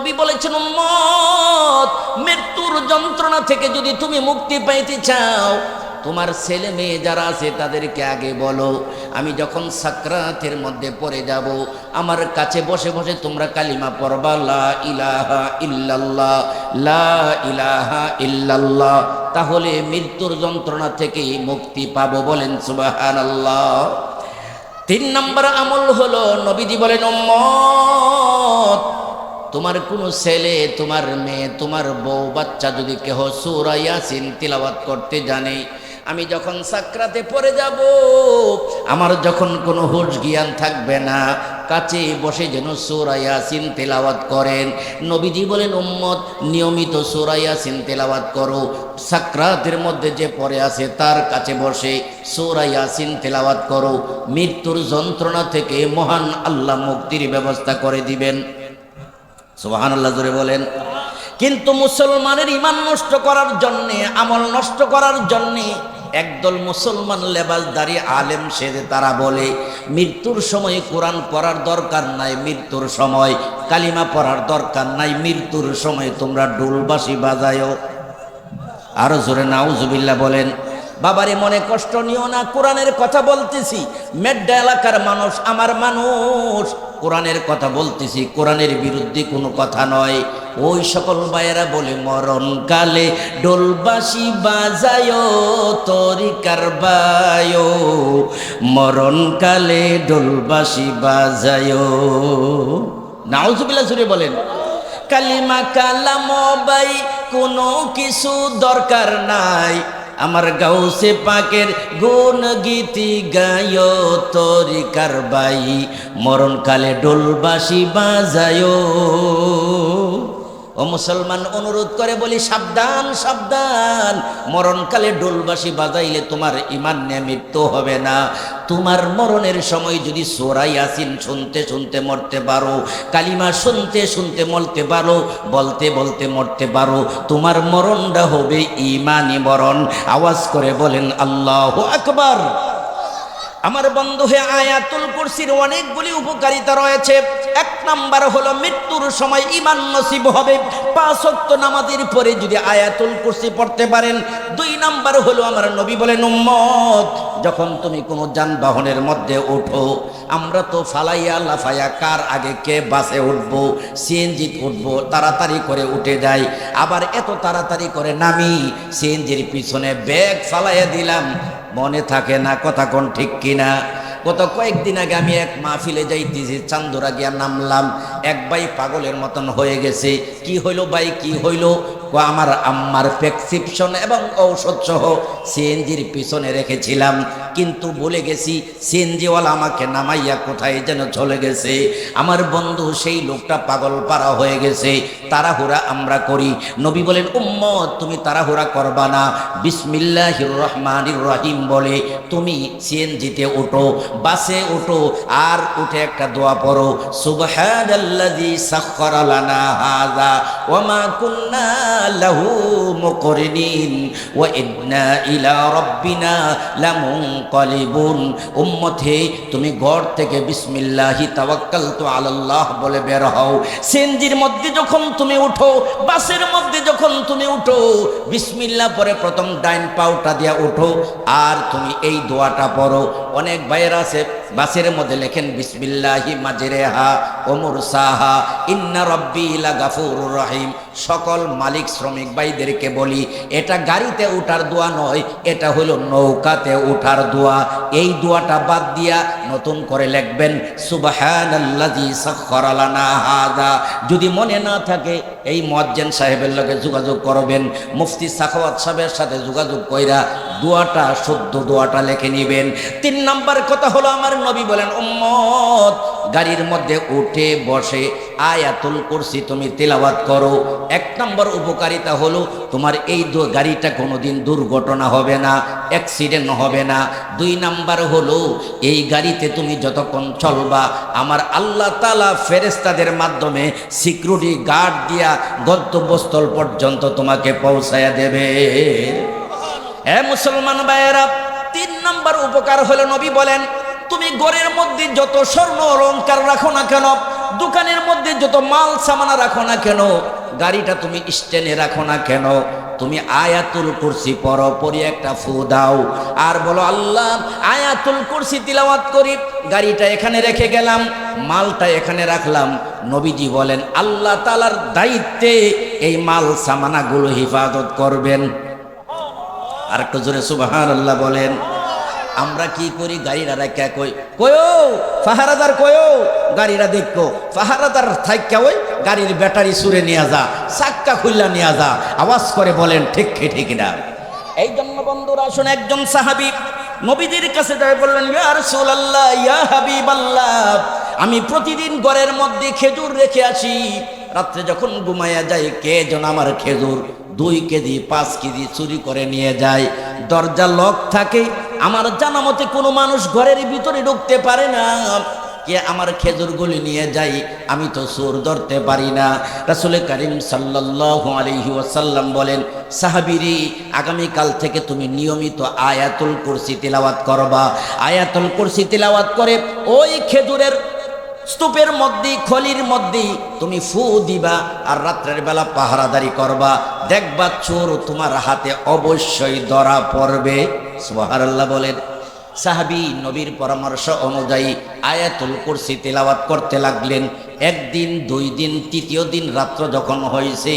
নবী বলেছেন, উম্মত, মৃত্যুর যন্ত্রণা থেকে যদি তুমি মুক্তি পাইতে চাও, তোমার ছেলে মেয়ে যারা আছে তাদেরকে আগে বলো, আমি যখন সাকরাতের মধ্যে পড়ে যাব, আমার কাছে বসে বসে তোমরা কালিমা পড়বা, লা ইলাহা ইল্লাল্লাহ, লা ইলাহা ইল্লাল্লাহ, তাহলে মৃত্যুর যন্ত্রণা থেকে মুক্তি পাবো বলেন সুবহানাল্লাহ। তিন নম্বর আমল হলো, নবীজি বলেন, উম্মত তোমার কোনো ছেলে, তোমার মেয়ে, তোমার বউ, বাচ্চা যদি কেহ সুরা ইয়াসিন তিলাওয়াত করতে জানে, আমি যখন সাকরাতে পড়ে যাব, আমার যখন কোনো হুশ জ্ঞান থাকবে না, কাছে বসে যেন সুরা ইয়াসিন তেলাওয়াত করেন। নবীজি বলেন, উম্মত, নিয়মিত সুরা ইয়াসিন তেলাওয়াত করো। সাকরাতের মধ্যে যে পড়ে আছে, তার কাছে বসে সুরা ইয়াসিন তেলাওয়াত করো। মৃত্যুর যন্ত্রণা থেকে মহান আল্লাহ মুক্তির ব্যবস্থা করে দিবেন। সুবাহান আল্লাহ জোরে বলেন। কিন্তু মুসলমানের ইমান নষ্ট করার জন্যে, আমল নষ্ট করার জন্যে একদল মুসলমান লেবাসদারি আলেম সেজে তারা বলে, মৃত্যুর সময় কোরআন পড়ার দরকার নাই, মৃত্যুর সময় কালিমা পড়ার দরকার নাই, মৃত্যুর সময় তোমরা ডোলবাসি বাজায়ও। আরও জোরে নাউজুবিল্লাহ বলেন, বাবারে, মনে কষ্ট নিও না, কোরআনের কথা বলতেছি। মেড্ডা এলাকার মানুষ, আমার মানুষ কোরআনের কথা বলতেছি, কোরআনের বিরুদ্ধে কোনো কথা নয়। ওই সকল ভাইয়েরা বলে, মরণ কালে ডোলবাসি বাজায় তরিকার বায় মরণ কালে ডোলবাসি বাজায়। নাউজুবিল্লাহ জুড়ে বলেন, কালিমা কালাম বাই কোনো কিছু দরকার নাই। আমার গাউসে পাকের গুণ গীতি গায় তরি কারবাই মরণকালে ডোলবাসি বাজায়। ও মুসলমান অনুরোধ করে বলি, সাবধান সাবধান। মরণকালে ডোলবাসি বাজাইলে তোমার ইমান নিয়ে মৃত্যু হবে না। তোমার মরণের সময় যদি সোরাই আসিন শুনতে শুনতে মরতে পারো, কালিমা শুনতে শুনতে মরতে পারো, বলতে বলতে মরতে পারো, তোমার মরণটা হবে ইমানি মরণ। আওয়াজ করে বলেন, আল্লাহ আকবার। আমার বন্ধু হয়ে আয়াতুল কুরসির অনেকগুলি উপকারিতা রয়েছে। এক নাম্বার হলো মৃত্যুর সময় ইমান নসিব হবে। পাঁচ অক্ত নামাজের পরে যদি আয়াতুল কুরসি পড়তে পারেন। দুই নাম্বার হলো আমার নবী বলেন, উম্মত যখন তুমি কোনো যানবাহনের মধ্যে ওঠো, আমরা তো ফালাইয়া লাফাইয়া কার আগে কে বাসে উঠবো, সিএনজি উঠবো, তাড়াতাড়ি করে উঠে যাই। আবার এত তাড়াতাড়ি করে নামি, সিএনজির পিছনে ব্যাগ ফালাইয়া দিলাম। মনে থাকে না কথা কোন ঠিক কিনা। গত কয়েকদিন আগে আমি এক মাহফিলে যাইতেছি চান্দুরা গিয়া নামলাম। এক ভাই পাগলের মতন হয়ে গেছে। কি হইল ভাই, কি হইল? ও আমার আম্মার প্রেসক্রিপশন এবং ঔষধ সহ সিএনজির পিছনে রেখেছিলাম। কিন্তু বলে গেছি, সিএনজিওয়ালা আমাকে নামাইয়া কোথায় যেন চলে গেছে? আমার বন্ধু সেই লোকটা পাগল পাড়া হয়ে গেছে। তাড়াহুড়া আমরা করি। নবী বলেন, উম্মত, তুমি তাড়াহুড়া করবা না। বিসমিল্লাহির রহমানির রহিম বলে, তুমি সিএনজিতে ওঠো, বাসে ওঠো, আর উঠে একটা দোয়া পড়ো। সুবহানাল্লাযী সাখখারা লানা হাযা, ওয়া মা কুন্না মুকরিনিন ওয়া ইন্না ইলা রাব্বিনা লামুনকালিবুন উম্মত, তুমি ঘর থেকে বিসমিল্লাহি তাওয়াক্কালতু আলাল্লাহ বলে বের হও। সিএনজির মধ্যে যখন তুমি উঠো, বাসের মধ্যে যখন তুমি উঠো, বিসমিল্লাহ পরে প্রথম ডাইন পাউটা দিয়া উঠো, আর তুমি এই দোয়াটা পড়ো। অনেক ভাইয়ের আছে বাসের মধ্যে লেখেন, বিসমিল্লাহি মাজরেহা ওমর সাহা ইন্না রব্বি লা গাফুরুর রহিম। সকল মালিক শ্রমিক ভাইদেরকে বলি, এটা গাড়িতে উঠার দোয়া নয়, এটা হলো নৌকাতে উঠার দোয়া। এই দোয়াটা বাদ দিয়া নতুন করে লিখবেন, সুবহানাল্লাযী সাখখারা লানা হাযা যদি মনে না থাকে, এই মুয়াজ্জিন সাহেবের লগে যোগাযোগ করবেন, মুফতি সাখাওয়াত সাহেবের সাথে যোগাযোগ কইরা দোয়াটা শুদ্ধ দোয়াটা লিখে নেবেন। তিন নাম্বার কথা হলো, আমার নবী বলেন, উম্মত, গাড়ির মধ্যে উঠে বসে আয়াতুল কুরসি তুমি তেলাওয়াত করো। এক নম্বর উপকারিতা হলো, তোমার এই গাড়িটা কোনোদিন দুর্ঘটনা হবে না অ্যাক্সিডেন্ট হবে না। দুই নাম্বার হলো, এই গাড়িতে তুমি যতক্ষণ চলবা, আমার আল্লাহ তালা ফেরেস্তাদের মাধ্যমে সিকিউরিটি গার্ড দিয়া গন্তব্যস্থল পর্যন্ত তোমাকে পৌঁছায়া দেবে। এ মুসলমান ভাইয়েরা, তিন নম্বর উপকার হলো নবী বলেন, তুমি গড়ের মধ্যে যত স্বর্ণ অলঙ্কার রাখো না কেন, দোকানের মধ্যে যত মাল সামানা রাখো না কেন, গাড়িটা তুমি স্ট্যান্ডে রাখো না কেন, তুমি আয়াতুল কুরসি পড়ো পরে একটা ফু দাও। আর বলো, আল্লাহ, আয়াতুল কুরসি তিলাওয়াত করি, গাড়িটা এখানে রেখে গেলাম, মালটা এখানে রাখলাম। নবীজি বলেন, আল্লাহ তালার দায়িত্বে এই মাল সামানাগুলো হিফাজত করবেন। আর একটু জোরে সুবাহান আল্লাহ বলেন। আমরা কি করি? গাড়িটা রেখে কই? কয়ো? ফাহারাদার কয়ো? গাড়িটা দেখো, ফাহারাদার থাইকা ওই গাড়ির ব্যাটারি সুরে নিয়ে যা, চাক্কা খুললা নিয়ে যা, আওয়াজ করে বলেন, ঠিক ঠিক না? এই জন্য বন্ধুরা, আসুন একজন সাহাবি নবীদের কাছে যাই বললেন আমি প্রতিদিন ঘরের মধ্যে খেজুর রেখে আসি। রাত্রে যখন ঘুমাইয়া যাই কে যেন আমার খেজুর দুই কেজি, পাঁচ কেজি চুরি করে নিয়ে যায়। দরজা লক থাকে। আমার জানা মতে কোনো মানুষ ঘরের ভিতরে ঢুকতে পারে না। কে আমার খেজুরগুলি নিয়ে যাই আমি তো সুর ধরতে পারি না। রাসুল করিম সাল্লাহ আলহি ওয়াসাল্লাম বলেন, সাহাবিরি, আগামীকাল থেকে তুমি নিয়মিত আয়াতুল কুরসি তিলাওয়াত করবা। আয়াতুল কুরসি তিলাওয়াত করে ওই খেজুরের স্তূপের মধ্যে খলির মধ্যে তুমি ফু দিবা আর রাত্রের বেলা পাহারাদারি করবা। দেখবা চোর তোমার হাতে অবশ্যই ধরা পড়বে। সুবহানাল্লাহ বলেন, সাহাবি নবীর পরামর্শ অনুযায়ী আয়াতুল কুরসি তেলাওয়াত করতে লাগলেন। একদিন, দুই দিন, তৃতীয় দিন রাত্র যখন হয়েছে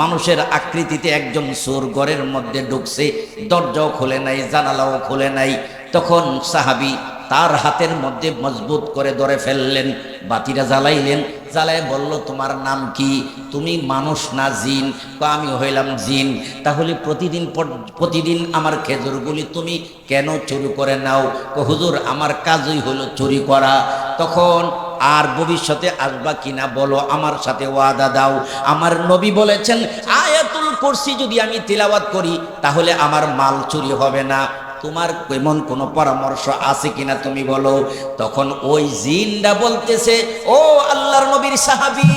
মানুষের আকৃতিতে একজন চোর ঘরের মধ্যে ঢুকছে, দরজাও খুলে নাই, জানালাও খুলে নাই। তখন সাহাবি তার হাতের মধ্যে মজবুত করে ধরে ফেললেন, বাতিটা জ্বালাইলেন। জ্বালায় বলল, তোমার নাম কি? তুমি মানুষ না জিন? আমি হইলাম জিন। তাহলে প্রতিদিন পর- প্রতিদিন আমার খেজুরগুলি তুমি কেন চুরি করে নাও? হুজুর, আমার কাজই হলো চুরি করা। তখন আর ভবিষ্যতে আসবা কিনা বলো, আমার সাথে ওয়াদা দাও। আমার নবী বলেছেন, আয়াতুল কুরসি যদি আমি তিলাওয়াত করি, তাহলে আমার মাল চুরি হবে না। তোমার এমন কোনো পরামর্শ আছে কিনা তুমি বলো? তখন ওই জিনটা বলতেছে, ও আল্লাহর নবীর সাহাবি,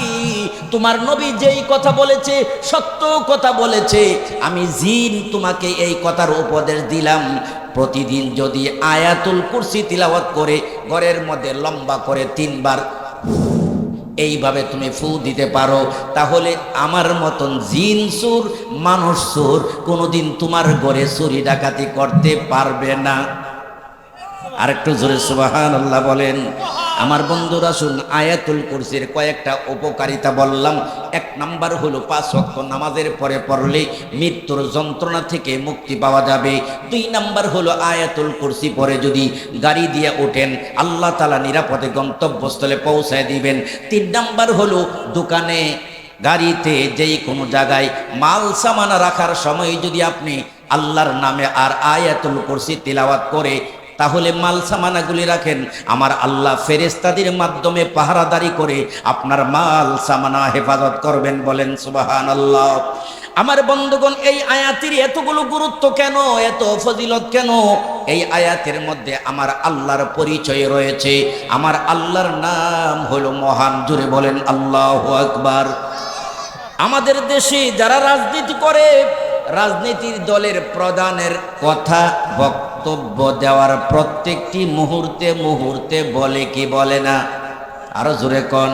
তোমার নবী যেই কথা বলেছে, সত্য কথা বলেছে। আমি জিন তোমাকে এই কথার উপদেশ দিলাম। প্রতিদিন যদি আয়াতুল কুরসি তিলাওয়াত করে, ঘরের মধ্যে লম্বা করে তিনবার এইভাবে তুমি ফু দিতে পারো, তাহলে আমার মতন জিন সুর, মানুষ সুর কোনোদিন তোমার ঘরে চুরি ডাকাতি করতে পারবে না। আরেকটু জোরে সুবাহান আল্লাহ বলেন। আমার বন্ধুরা শুন আয়াতুল কুরসির কয়েকটা উপকারিতা বললাম। এক নাম্বার হলো পাঁচ ওয়াক্ত নামাজের পরে পড়লে মৃত্যুর যন্ত্রণা থেকে মুক্তি পাওয়া যাবে। দুই নাম্বার হলো আয়াতুল কুরসি পরে যদি গাড়ি দিয়ে ওঠেন, আল্লাহ তালা নিরাপদে গন্তব্যস্থলে পৌঁছায় দিবেন। তিন নাম্বার হলো দোকানে, গাড়িতে যেই কোনো জায়গায় মাল সামানা রাখার সময় যদি আপনি আল্লাহর নামে আর আয়াতুল কুরসি তিলাওয়াত করে তাহলে মাল সামানাগুলি রাখেন। আমার আল্লাহ ফেরেস্তাদের মাধ্যমে পাহারাদারি করে আপনার মাল সামানা হেফাজত করবেন বলেন সুবাহান আল্লাহ আমার বন্ধুগণ, এই আয়াতের এতগুলো গুরুত্ব কেন? এত ফজিলত কেন? এই আয়াতের মধ্যে আমার আল্লাহর পরিচয় রয়েছে। আমার আল্লাহর নাম হলো মহান জুড়ে বলেন, আল্লাহ আকবার। আমাদের দেশে যারা রাজনীতি করে রাজনীতির দলের প্রধানের কথা বক্তব্য দেওয়ার প্রত্যেকটি মুহূর্তে মুহূর্তে বলে কি বলে না? আরও জোরে কন।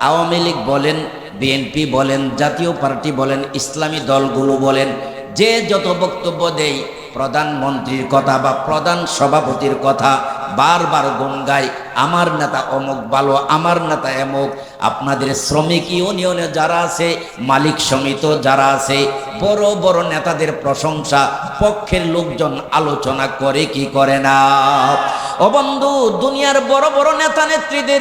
আওয়ামী লীগ বলেন, বিএনপি বলেন, জাতীয় পার্টি বলেন, ইসলামী দলগুলো বলেন, যে যত বক্তব্য দেয় প্রধানমন্ত্রীর কথা বা প্রধান সভাপতির কথা বারবার বার গায় আমার নেতা অমুক, ভালো, আমার নেতা এমুক, আপনাদের শ্রমিক ইউনিয়নে যারা আছে, মালিক সমিত যারা আছে, বড় বড় নেতাদের প্রশংসা, পক্ষের লোকজন আলোচনা করে কি করে না? অবন্ধু বন্ধু, দুনিয়ার বড় বড় নেতা নেত্রীদের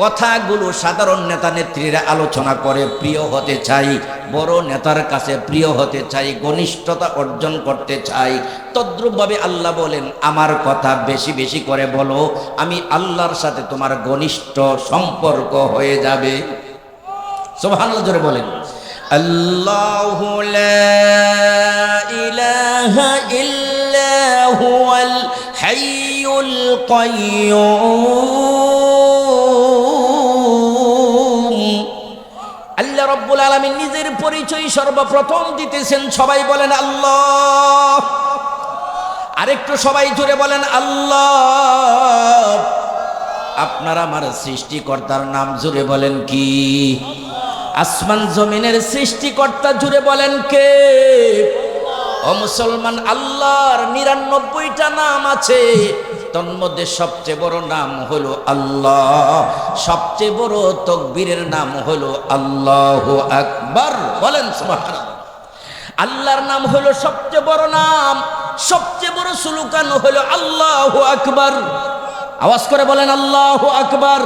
কথাগুলো সাধারণ নেতা নেত্রীরা আলোচনা করে, প্রিয় হতে চাই, বড় নেতার কাছে প্রিয় হতে চাই, ঘনিষ্ঠতা অর্জন করতে চাই। তদ্রুপভাবে আল্লাহ বলেন, আমার কথা বেশি বেশি করে বলো, আমি আল্লাহর সাথে তোমার ঘনিষ্ঠ সম্পর্ক হয়ে যাবে। সোভানুল্লাহ জোরে বলেন। আল্লাহ হুয়াল হাইয়ুল আল্লাহ রব্বুল আলামিন নিজের পরিচয় সর্বপ্রথম দিতেছেন। সবাই বলেন আল্লাহ। আরেকটু সবাই জুড়ে বলেন আল্লাহ। আপনার আমার সৃষ্টিকর্তার নাম জুড়ে বলেন কি? আসমান জমিনের সৃষ্টিকর্তা জুড়ে বলেন কে? ও মুসলমান, আল্লাহর নিরানব্বইটা নাম আছে। তন্মধ্যে সবচেয়ে বড় নাম হলো আল্লাহ। সবচেয়ে বড় তকবীরের নাম হলো আল্লাহ আকবার। বলেন আল্লাহর নাম হলো সবচেয়ে বড় নাম, সবচেয়ে বড় সুলুকান হলো আল্লাহ আকবর। আওয়াজ করে বলেন আল্লাহ আকবার।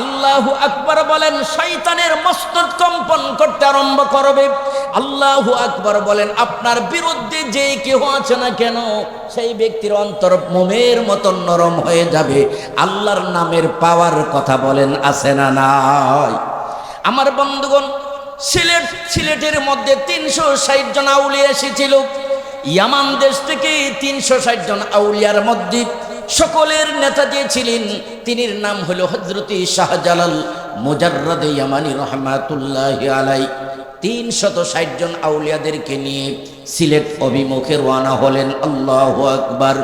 আল্লাহ আকবর বলেন, শয়তানের মস্তক কম্পন করতে আরম্ভ করবে। আল্লাহ আকবর বলেন, আপনার বিরুদ্ধে যে কেউ আছে না কেন, সেই ব্যক্তির অন্তর মোমের মতন নরম হয়ে যাবে। আল্লাহর নামের পাওয়ার কথা বলেন, আছে না নাই? আমার বন্ধুগণ, সিলেট, সিলেটের মধ্যে তিনশো ষাট জন আউলিয়া এসেছিল। ইয়ামান দেশ থেকে তিনশো ষাট জন আউলিয়ার মধ্যে সকলের নেতা যে ছিলেন তিনি নাম হল হজরতি শাহজালাল মুজাররদ ইয়ামানি রহমাতুল্লাহ আলাই তিন শত ষাট জন আউলিয়াদেরকে নিয়ে সিলেট অভিমুখে রওনা হলেন। আল্লাহ আকবার।